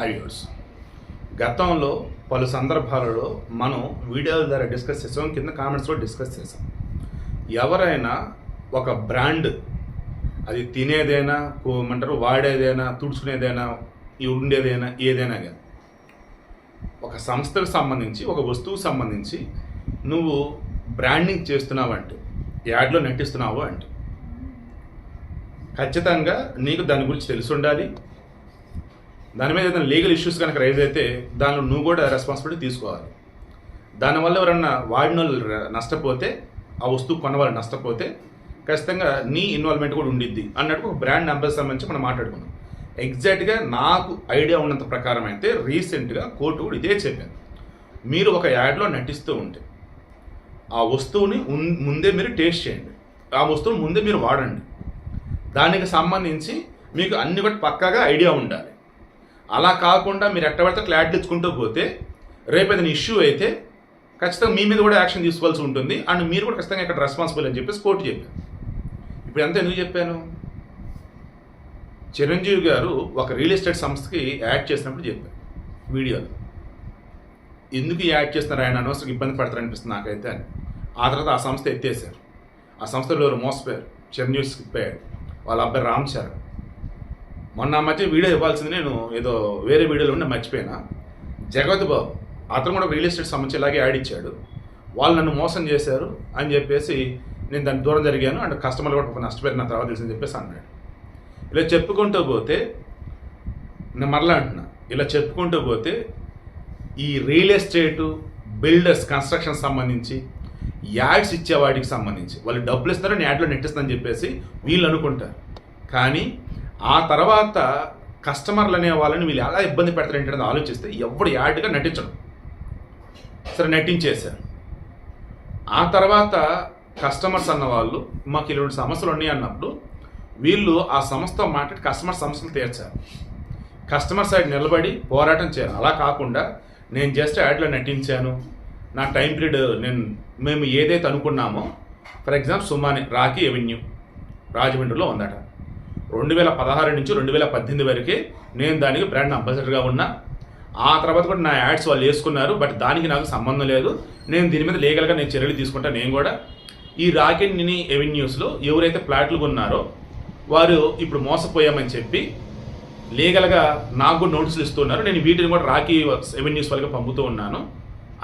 హాయ్యూర్స్ గతంలో పలు సందర్భాలలో మనం వీడియోల ద్వారా డిస్కస్ చేసాం కింద కామెంట్స్లో డిస్కస్ చేసాం. ఎవరైనా ఒక బ్రాండ్ అది తినేదైనా ఏమంటారు వాడేదైనా తుడుచుకునేదైనా ఉండేదైనా ఏదైనా కానీ ఒక సంస్థకు సంబంధించి ఒక వస్తువుకు సంబంధించి నువ్వు బ్రాండింగ్ చేస్తున్నావు అంటే యాడ్లో నటిస్తున్నావు అంటే ఖచ్చితంగా నీకు దాని గురించి తెలిసి ఉండాలి. దాని మీద ఏదైనా లీగల్ ఇష్యూస్ కనుక రైజ్ అయితే దానిలో నువ్వు కూడా రెస్పాన్సిబిలిటీ తీసుకోవాలి. దానివల్ల ఎవరన్నా వాడిన వాళ్ళు నష్టపోతే ఆ వస్తువు కొన్నవాళ్ళు నష్టపోతే ఖచ్చితంగా నీ ఇన్వాల్వ్మెంట్ కూడా ఉండిద్ది అన్నట్టు ఒక బ్రాండ్ అంబాసిడర్ సంబంధించి మనం మాట్లాడుకున్నాం. ఎగ్జాక్ట్గా నాకు ఐడియా ఉన్నంత ప్రకారం అయితే రీసెంట్గా కోర్టు కూడా ఇదే చెప్పాను మీరు ఒక యాడ్లో నటిస్తూ ఉంటే ఆ వస్తువుని ముందే మీరు టేస్ట్ చేయండి. ఆ వస్తువుని ముందే మీరు వాడండి. దానికి సంబంధించి మీకు అన్ని కూడా పక్కాగా ఐడియా ఉండాలి. అలా కాకుండా మీరు ఎట్టబడితే క్లారిటీ ఇచ్చుకుంటూ పోతే రేపు ఏదైనా ఇష్యూ అయితే ఖచ్చితంగా మీ మీద కూడా యాక్షన్ తీసుకోవాల్సి ఉంటుంది. అండ్ మీరు కూడా ఖచ్చితంగా ఇక్కడ రెస్పాన్సిబుల్ అని చెప్పేసి కోర్టు చెప్పాను ఇప్పుడు ఎంత ఎందుకు చెప్పాను? చిరంజీవి గారు ఒక రియల్ ఎస్టేట్ సంస్థకి యాడ్ చేసినప్పుడు చెప్పారు వీడియోలో. ఎందుకు యాడ్ చేస్తున్నారు? ఆయన అనవసరం ఇబ్బంది పడతారు అనిపిస్తుంది నాకైతే అని. ఆ తర్వాత ఆ సంస్థ ఎత్తేసారు ఆ సంస్థలో ఎవరు మోసపోయారు. చిరంజీవి స్కిప్ అయ్యాడు. వాళ్ళ అబ్బాయి రామ్ చరణ్ మొన్న మధ్య వీడియో ఇవ్వాల్సింది నేను ఏదో వేరే వీడియోలో ఉండి మర్చిపోయినా. జగత్ బాబు అతను కూడా రియల్ ఎస్టేట్ సంబంధించి ఇలాగే యాడ్ ఇచ్చాడు. వాళ్ళు నన్ను మోసం చేశారు అని చెప్పేసి నేను దాని దూరం జరిగాను. అండ్ కస్టమర్లు కూడా నష్టపోయిన తర్వాత తెలిసిందని చెప్పేసి అన్నాడు. ఇలా చెప్పుకుంటూ పోతే నేను మరలా అంటున్నా ఇలా చెప్పుకుంటూ పోతే ఈ రియల్ ఎస్టేటు బిల్డర్స్ కన్స్ట్రక్షన్ సంబంధించి యాడ్స్ ఇచ్చే వాటికి సంబంధించి వాళ్ళు డబ్బులు ఇస్తారో నేను యాడ్లో నెట్టిస్తానని చెప్పేసి వీళ్ళు అనుకుంటారు. కానీ ఆ తర్వాత కస్టమర్లు అనే వాళ్ళని వీళ్ళు ఎలా ఇబ్బంది పెడతారు ఏంటనేది ఆలోచిస్తే ఎవడు యాడ్గా నటించడం. సరే నటించేశారు. ఆ తర్వాత కస్టమర్స్ అన్న వాళ్ళు మాకు ఇలాంటి సమస్యలు ఉన్నాయి అన్నప్పుడు వీళ్ళు ఆ సంస్థతో మాట్లాడి కస్టమర్ సమస్యలు తీర్చారు. కస్టమర్ సైడ్ నిలబడి పోరాటం చేయాలి. అలా కాకుండా నేను జస్ట్ యాడ్లో నటించాను. నా టైం పీరియడ్ నేను మేము ఏదైతే అనుకున్నామో ఫర్ ఎగ్జాంపుల్ సుమాని రాఖీ ఎవెన్యూ రాజమండ్రిలో ఉందట. రెండు వేల పదహారు నుంచి రెండు వేల పద్దెనిమిది వరకే నేను దానికి బ్రాండ్ అంబాసిడర్గా ఉన్నా. ఆ తర్వాత కూడా నా యాడ్స్ వాళ్ళు వేసుకున్నారు బట్ దానికి నాకు సంబంధం లేదు. నేను దీని మీద లీగల్గా నేను చర్యలు తీసుకుంటా నేను కూడా. ఈ రాకెట్ నిని ఎవెన్యూస్లో ఎవరైతే ప్లాట్లు కొన్నారో వారు ఇప్పుడు మోసపోయామని చెప్పి లీగల్గా నాకు నోటీసులు ఇస్తున్నారు. నేను వీటిని కూడా రాకీ ఎవెన్యూస్ వాళ్ళకి పంపుతూ ఉన్నాను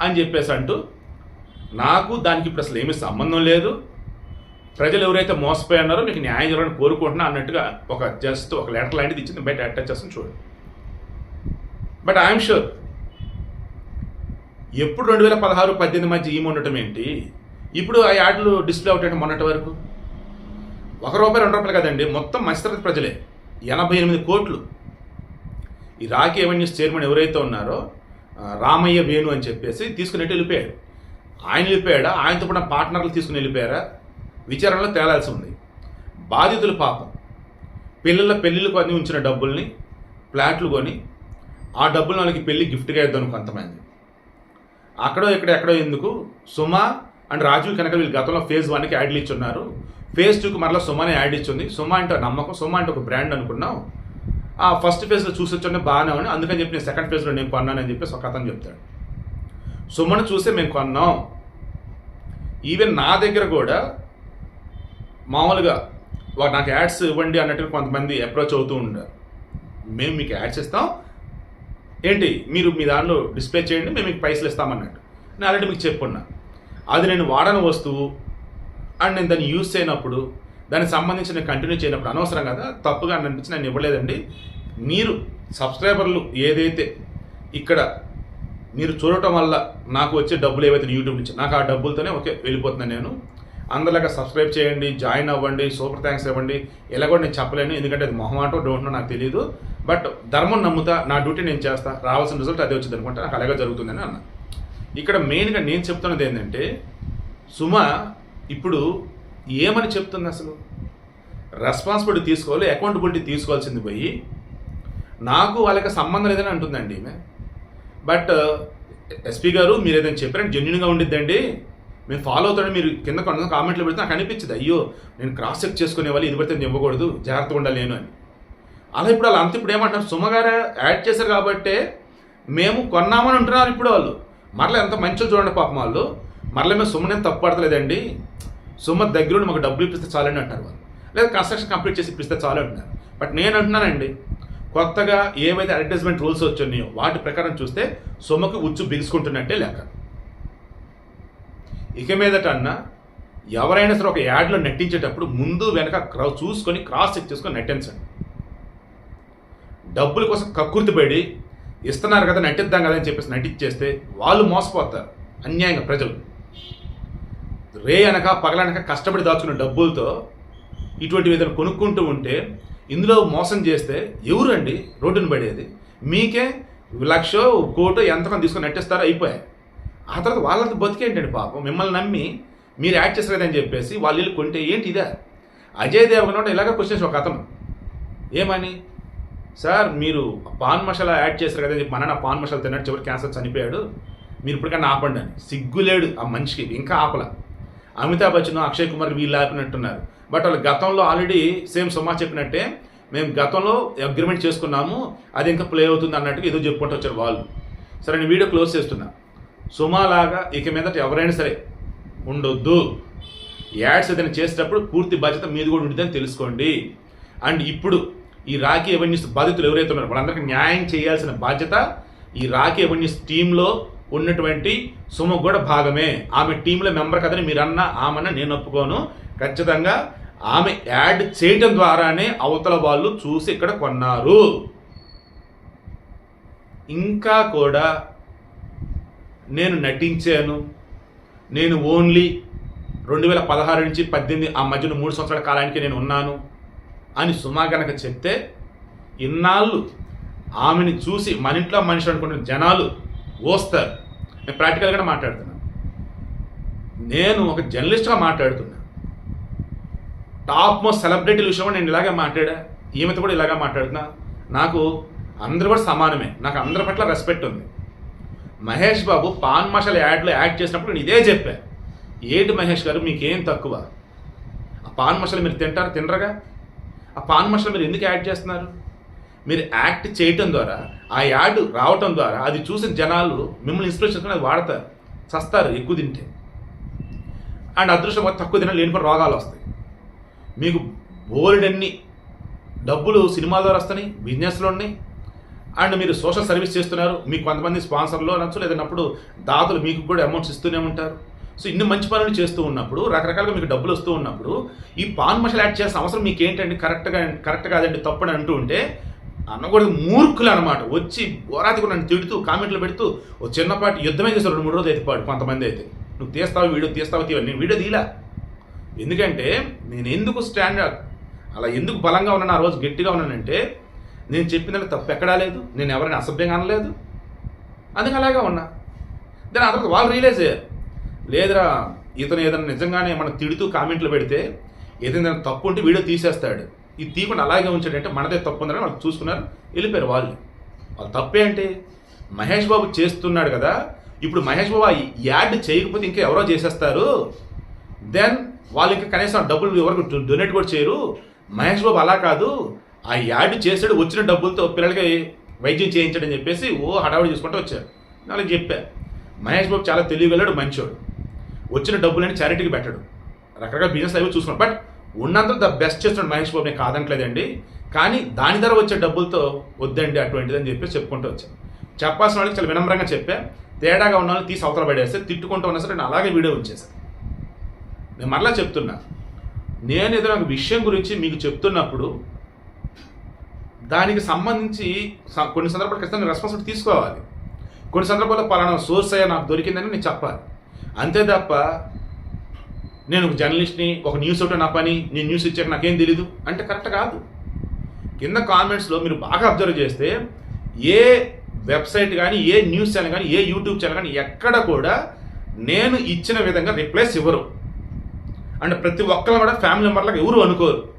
అని చెప్పేసి అంటూ నాకు దానికి ఇప్పుడు అసలు ఏమీ సంబంధం లేదు. ప్రజలు ఎవరైతే మోసపోయి మీకు న్యాయం జరగని కోరుకుంటున్నా అన్నట్టుగా ఒక జస్ట్ ఒక లెటర్ లాంటిది ఇచ్చింది బయట అటాచ్ చేస్తాను చూడండి బట్ ఐఎమ్ షూర్ ఎప్పుడు రెండు వేల పదహారు పద్దెనిమిది మధ్య ఈమె ఉండటం ఏంటి? ఇప్పుడు ఆ యాడ్లు డిస్ప్లే అవుతాయి మొన్నటి వరకు? ఒక రూపాయి రెండు రూపాయలు కదండి మొత్తం మధ్యతరగతి ప్రజలే. ఎనభై ఎనిమిది కోట్లు. ఈ రాకీ ఎవెన్యూస్ చైర్మన్ ఎవరైతే ఉన్నారో రామయ్య వేణు అని చెప్పేసి తీసుకుని వెళ్ళిపోయాడు. ఆయన వెళ్ళిపోయాడా? ఆయనతో కూడా పార్ట్నర్లు తీసుకుని వెళ్ళిపోయారా? విచారణలో తేలాల్సి ఉంది. బాధితులు పాపం. పిల్లల పెళ్ళిళ్ళు అన్ని ఉంచిన డబ్బుల్ని ఫ్లాట్లు కొని ఆ డబ్బులు వాళ్ళకి పెళ్ళి గిఫ్ట్గా ఇద్దాం కొంతమంది. అక్కడో ఇక్కడ ఎక్కడో ఎందుకు? సుమా అండ్ రాజీవ్ కనుక వీళ్ళు గతంలో ఫేజ్ వన్కి యాడ్లు ఇచ్చున్నారు. ఫేజ్ టూకి మరలా సుమానే యాడ్ ఇచ్చింది. సుమా అంటే నమ్మకం సుమా అంటే ఒక బ్రాండ్ అనుకున్నాం ఆ ఫస్ట్ ఫేజ్లో చూసి బాగానే ఉంది అందుకని చెప్పి నేను సెకండ్ ఫేజ్లో నేను కొన్నానని చెప్పేసి ఒక అతను చెప్తాడు. సుమను చూసే మేము కొన్నాం. ఈవెన్ నా దగ్గర కూడా మామూలుగా వా- నాకు యాడ్స్ ఇవ్వండి అన్నట్టు కొంతమంది అప్రోచ్ అవుతూ ఉంటారు. మేము మీకు యాడ్స్ ఇస్తాం ఏంటి? మీరు మీ దానిలో డిస్ప్లే చేయండి మేము మీకు పైసలు ఇస్తామన్నట్టు నేను ఆల్రెడీ మీకు చెప్పున్నా. అది నేను వాడని వస్తువు అండ్ నేను దాన్ని యూజ్ చేయనప్పుడు దానికి సంబంధించి నేను కంటిన్యూ చేయనప్పుడు అనవసరం కదా తప్పుగా అనిపించి నేను ఇవ్వలేదండి. మీరు సబ్స్క్రైబర్లు ఏదైతే ఇక్కడ మీరు చూడటం వల్ల నాకు వచ్చే డబ్బులు ఏవైతే యూట్యూబ్ నుంచి నాకు ఆ డబ్బులతోనే ఓకే వెళ్ళిపోతున్నాను నేను. అందరిలాగా సబ్స్క్రైబ్ చేయండి జాయిన్ అవ్వండి సూపర్ థ్యాంక్స్ ఇవ్వండి. ఇలా కూడా నేను చెప్పలేను ఎందుకంటే అది మొహమాటో డోంట్ నాకు తెలియదు బట్ ధర్మం నమ్ముతా నా డ్యూటీ నేను చేస్తా రావాల్సిన రిజల్ట్ అదే వచ్చింది అనుకుంటా నాకు అలాగే జరుగుతుందని అన్న. ఇక్కడ మెయిన్గా నేను చెప్తున్నది ఏంటంటే సుమ ఇప్పుడు ఏమని చెప్తుంది అసలు? రెస్పాన్సిబిలిటీ తీసుకోవాలి అకౌంటబిలిటీ తీసుకోవాల్సింది పోయి నాకు వాళ్ళకి సంబంధం లేదని అంటుందండి ఈమె. బట్ ఎస్పీ uh, గారు మీరు ఏదైనా చెప్పారంటే జెన్యున్గా ఉండిద్దండి. మేము ఫాలో అవుతాడు మీరు కింద కొంత కామెంట్లు పెడితే నాకు అనిపించింది. అయ్యో నేను క్రాస్ చెక్ చేసుకునే వాళ్ళు ఇది పడితే నేను ఇవ్వకూడదు జాగ్రత్తగా ఉండాలి నేను అని. అలా ఇప్పుడు వాళ్ళు అంత ఇప్పుడు ఏమంటారు సుమగారు యాడ్ చేశారు కాబట్టే మేము కొన్నామని ఉంటున్నారు ఇప్పుడు వాళ్ళు. మరలా ఎంత మంచిగా చూడండి పాపం వాళ్ళు. మరలా మేము సుమ్మనేం తప్పు పడతలేదండి. సుమ్మ దగ్గర మాకు డబ్బులు ఇప్పిస్తే చాలండి అంటారు వాళ్ళు. లేదా కన్స్ట్రక్షన్ కంప్లీట్ చేసి ఇప్పిస్తే చాలు అంటున్నారు. బట్ నేను అంటున్నానండి కొత్తగా ఏవైతే అడ్వర్టైజ్మెంట్ రూల్స్ వచ్చాయో వాటి ప్రకారం చూస్తే సొమ్మకు ఉచ్చు బిగుసుకుంటున్నట్టే లెక్క. ఇక మీదట అన్న ఎవరైనా సరే ఒక యాడ్లో నటించేటప్పుడు ముందు వెనక క్రా చూసుకొని క్రాస్ చెక్ చేసుకొని నటించండి డబ్బుల కోసం కక్కుర్తిపడి ఇస్తున్నారు కదా నటిద్దాం కదా అని చెప్పేసి నటించేస్తే వాళ్ళు మోసపోతారు అన్యాయంగా ప్రజలు. రే అనక పగలనక కష్టపడి దాచుకున్న డబ్బులతో ఇటువంటి ఏదైనా కొనుక్కుంటూ ఉంటే ఇందులో మోసం చేస్తే ఎవరండి రోడ్డును పడేది? మీకే లక్ష కోటు ఎంతమంది తీసుకొని నటిస్తారో అయిపోయాయి. ఆ తర్వాత వాళ్ళంతా బతికేంటండి పాపం. మిమ్మల్ని నమ్మి మీరు యాడ్ చేస్తారు కదని చెప్పేసి వాళ్ళు వెళ్ళి కొంటే ఏంటి ఇదే? అజయ్ దేవగన్ ఇలాగ క్వశ్చన్స్ ఒక అతను. ఏమని? సార్ మీరు పాన్ మసాలా యాడ్ చేశారు కదా మన నా పాన్ మసాలా తిన్నాడు చివరి క్యాన్సర్ చనిపోయాడు. మీరు ఇప్పటికన్నా ఆపండి అని. సిగ్గులేడు ఆ మనిషికి ఇంకా ఆపల. అమితాబ్ బచ్చన్ అక్షయ్ కుమార్ వీళ్ళు ఆపినట్టున్నారు. బట్ వాళ్ళు గతంలో ఆల్రెడీ సేమ్ సుమా చెప్పినట్టే మేము గతంలో అగ్రిమెంట్ చేసుకున్నాము అది ఇంకా ప్లే అవుతుంది అన్నట్టుగా ఏదో చెప్పుకుంటూ వచ్చారు వాళ్ళు. సరే నేను వీడియో క్లోజ్ చేస్తున్నా. సుమాలాగా ఇక మీదట ఎవరైనా సరే ఉండొద్దు. యాడ్స్ ఏదైనా చేసేటప్పుడు పూర్తి బాధ్యత మీది కూడా ఉంటుందని తెలుసుకోండి. అండ్ ఇప్పుడు ఈ రాఖీ ఎవెన్యూస్ బాధితులు ఎవరైతే ఉన్నారో వాళ్ళందరికీ న్యాయం చేయాల్సిన బాధ్యత ఈ రాఖీ ఎవెన్యూస్ టీంలో ఉన్నటువంటి సుమ కూడా భాగమే. ఆమె టీంలో మెంబర్ కదని మీరు అన్న ఆమెన నేను ఒప్పుకోను. ఖచ్చితంగా ఆమె యాడ్ చేయటం ద్వారానే అవతల వాళ్ళు చూసి ఇక్కడ కొన్నారు. ఇంకా కూడా నేను నటించాను. నేను ఓన్లీ రెండు వేల పదహారు నుంచి పద్దెనిమిది ఆ మధ్యన మూడు సంవత్సరాల కాలానికి నేను ఉన్నాను అని సుమా గనక చెప్తే ఇన్నాళ్ళు ఆమెని చూసి మన ఇంట్లో మనిషి అనుకున్న జనాలు ఓస్తారు. నేను ప్రాక్టికల్గా మాట్లాడుతున్నాను నేను ఒక జర్నలిస్ట్గా మాట్లాడుతున్నా. టాప్ మోస్ట్ సెలబ్రిటీల విషయంలో నేను ఇలాగే మాట్లాడా? ఈమెతో కూడా ఇలాగే మాట్లాడుతున్నా. నాకు అందరూ కూడా సమానమే. నాకు అందరి పట్ల రెస్పెక్ట్ ఉంది. మహేష్ బాబు పాన్ మసాలా యాడ్లో యాడ్ చేసినప్పుడు నేను ఇదే చెప్పా. ఏంటి మహేష్ గారు మీకేం తక్కువ? ఆ పాన్ మసాలా మీరు తింటారు? తినరగా? ఆ పాన్ మసాలా మీరు ఎందుకు యాడ్ చేస్తున్నారు? మీరు యాక్ట్ చేయటం ద్వారా ఆ యాడ్ రావటం ద్వారా అది చూసిన జనాలు మిమ్మల్ని ఇన్స్పిరేషన్ అది వాడతారు చస్తారు ఎక్కువ తింటే. అండ్ అదృష్టం తక్కువ తిన లేనిపోయిన రోగాలు వస్తాయి. మీకు బోల్డన్ని డబ్బులు సినిమా ద్వారా వస్తున్నాయి బిజినెస్లో ఉన్నాయి అండ్ మీరు సోషల్ సర్వీస్ చేస్తున్నారు మీకు కొంతమంది స్పాన్సర్లు అనొచ్చు లేదన్నప్పుడు దాతలు మీకు కూడా అమౌంట్స్ ఇస్తూనే ఉంటారు. సో ఇన్ని మంచి పనులు చేస్తూ ఉన్నప్పుడు రకరకాలుగా మీకు డబ్బులు వస్తూ ఉన్నప్పుడు ఈ పాన్ మసాలా యాడ్ చేసిన అవసరం మీకు ఏంటండి కరెక్ట్గా కరెక్ట్ కాదండి తప్పని అంటూ ఉంటే అన్నకూడదు మూర్ఖులు అనమాట వచ్చి ఓరాతి కూడా నన్ను తిడుతూ కామెంట్లు పెడుతూ ఓ చిన్నపాటి యుద్ధమే చేస్తారు రెండు మూడు రోజులు అయితే పాడు కొంతమంది అయితే. నువ్వు తీస్తావు వీడియో తీస్తావు తీవ నేను వీడియో తీలా ఎందుకంటే నేను ఎందుకు స్టాండ్ అలా ఎందుకు బలంగా ఉన్నాను ఆ రోజు గట్టిగా ఉన్నానంటే నేను చెప్పిన తప్పు ఎక్కడా లేదు. నేను ఎవరిని అసభ్యంగా అనలేదు. అందుకే అలాగే ఉన్నా. దాని ఆ తర్వాత వాళ్ళు రియలైజ్ అయ్యారు. లేదురా ఇతను ఏదైనా నిజంగానే మనం తిడుతూ కామెంట్లు పెడితే ఏదైనా తప్పు ఉంటే వీడియో తీసేస్తాడు. ఇది తీయకుండా అలాగే ఉంచాడంటే మనదే తప్పు ఉందని వాళ్ళు చూసుకున్నారు వెళ్ళిపోయారు వాళ్ళు. వాళ్ళు తప్పేంటి మహేష్ బాబు చేస్తున్నాడు కదా ఇప్పుడు మహేష్ బాబు యాడ్ చేయకపోతే ఇంకా ఎవరో చేసేస్తారు. దెన్ వాళ్ళు ఇంకా కనీసం డబ్బులు ఎవరికి డొనేట్ కూడా చేయరు. మహేష్ బాబు అలా కాదు. ఆ యాడ్ చేసాడు వచ్చిన డబ్బులతో పిల్లలకి వైద్యం చేయించాడని చెప్పేసి ఓ హడావుడి చూసుకుంటూ వచ్చారు. వాళ్ళకి చెప్పా మహేష్ బాబు చాలా తెలివిగలడు మంచోడు. వచ్చిన డబ్బులని చారిటీకి పెట్టడు. రకరకాల బిజినెస్ అవి చూసుకున్నాడు. బట్ ఉన్నంత ద బెస్ట్ చేస్తున్నాడు మహేష్ బాబు నేను కాదంటలేదండి కానీ దాని ధర వచ్చే డబ్బులతో వద్దండి అటువంటిది అని చెప్పి చెప్పుకుంటూ వచ్చాను చెప్పాల్సిన వాళ్ళకి చాలా వినమ్రంగా చెప్పా. తేడాగా ఉన్న వాళ్ళని తీసి అవతల పడేస్తే తిట్టుకుంటూ ఉన్నా సరే నేను అలాగే వీడియో ఉంచేసాను నేను మరలా చెప్తున్నా. నేను ఏదైనా ఒక విషయం గురించి మీకు చెప్తున్నప్పుడు దానికి సంబంధించి స- కొన్ని సందర్భాలు ఖచ్చితంగా రెస్పాన్సిబిలిటీ తీసుకోవాలి. కొన్ని సందర్భాల్లో పలానా సోర్స్ అయ్యా నాకు దొరికిందని నేను చెప్పాలి. అంతే తప్ప నేను ఒక జర్నలిస్ట్ని ఒక న్యూస్ ఒకటి నా పని నేను న్యూస్ ఇచ్చాక నాకేం తెలీదు. అంటే కరెక్ట్ కాదు. కింద కామెంట్స్లో మీరు బాగా అబ్జర్వ్ చేస్తే ఏ వెబ్సైట్ కానీ ఏ న్యూస్ ఛానల్ కానీ ఏ యూట్యూబ్ ఛానల్ కానీ ఎక్కడ కూడా నేను ఇచ్చిన విధంగా రిప్లైస్ ఇవ్వరు. అంటే ప్రతి ఒక్కరు కూడా ఫ్యామిలీ మెంబర్లకు ఎవరు అనుకోరు.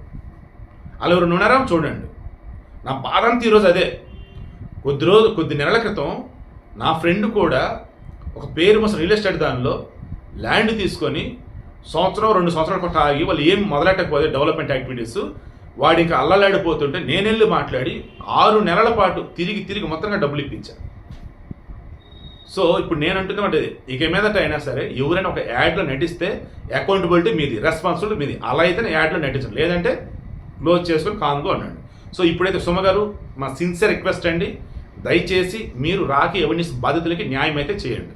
అలా ఎవరు ఉన్నారా? చూడండి. నా బాధ అంతా ఈరోజు అదే. కొద్ది రోజు కొద్ది నెలల క్రితం నా ఫ్రెండ్ కూడా ఒక పేరు మోసం రియల్ ఎస్టేట్ దానిలో ల్యాండ్ తీసుకొని సంవత్సరం రెండు సంవత్సరాల కొట్ట ఆగి వాళ్ళు ఏం మొదలెట్టకపోతే డెవలప్మెంట్ యాక్టివిటీస్. వాడు ఇంకా అల్లలాడిపోతుంటే నేను వెళ్ళి మాట్లాడి ఆరు నెలల పాటు తిరిగి తిరిగి మొత్తంగా డబ్బులు ఇప్పించాను సో ఇప్పుడు నేను అంటున్నది ఇక మీదట అయినా సరే ఎవరైనా ఒక యాడ్లో నటిస్తే అకౌంటబిలిటీ మీది రెస్పాన్సిబిలిటీ మీది. అలా అయితేనే యాడ్లో నటించండి. లేదంటే క్లోజ్ చేసుకొని కామ్గా ఉండండి సో ఇప్పుడైతే సుమ గారు మా సిన్సియర్ రిక్వెస్ట్ అండి. దయచేసి మీరు రాకి ఎవరిని బాధితులకి న్యాయం అయితే చేయండి.